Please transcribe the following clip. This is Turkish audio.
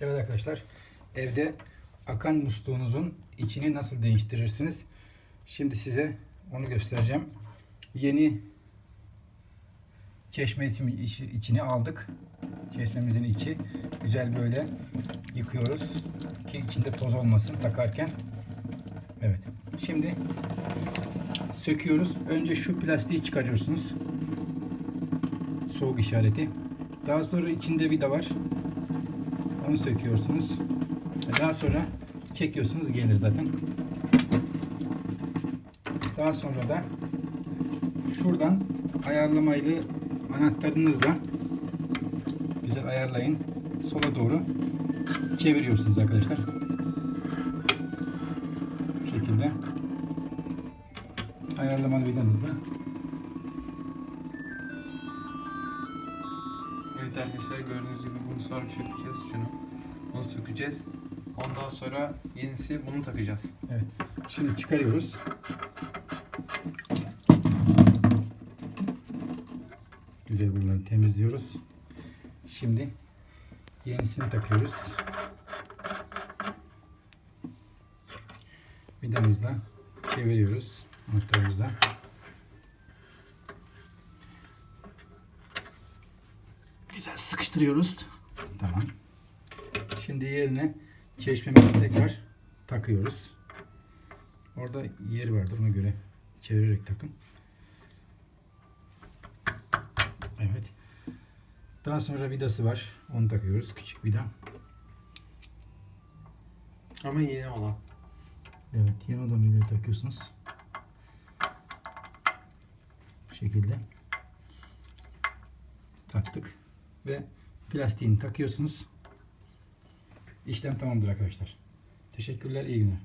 Evet arkadaşlar, evde akan musluğunuzun içini nasıl değiştirirsiniz? Şimdi size onu göstereceğim. Yeni içi- içini aldık. Çeşmemizin içi güzel böyle yıkıyoruz ki içinde toz olmasın takarken. Evet. Şimdi söküyoruz. Önce şu plastiği çıkarıyorsunuz. Soğuk işareti. Daha sonra içinde vida var. Onu söküyorsunuz. Daha sonra çekiyorsunuz gelir zaten. Daha sonra da şuradan ayarlamaylı anahtarınızla güzel ayarlayın. Sola doğru çeviriyorsunuz arkadaşlar. Bu şekilde ayarlamalı vidanızla Evet arkadaşlar gördüğünüz gibi bunu sonra çökeceğiz şunu. Bunu sökeceğiz. Ondan sonra yenisi bunu takacağız. Evet. Şimdi çıkarıyoruz. Güzel bunları temizliyoruz. Şimdi yenisini takıyoruz. Vidamızla çeviriyoruz. Anahtarımızla. Güzel sıkıştırıyoruz. Tamam. Şimdi yerine çeşmemizi tekrar takıyoruz. Orada yeri vardır ona göre çevirerek takın. Evet. Daha sonra vidası var. Onu takıyoruz. Küçük vida. Ama yeni olan. Evet. Yan oda vidayı takıyorsunuz. Bu şekilde. Taktık. Ve plastiğini takıyorsunuz. İşlem tamamdır arkadaşlar. Teşekkürler. iyi günler.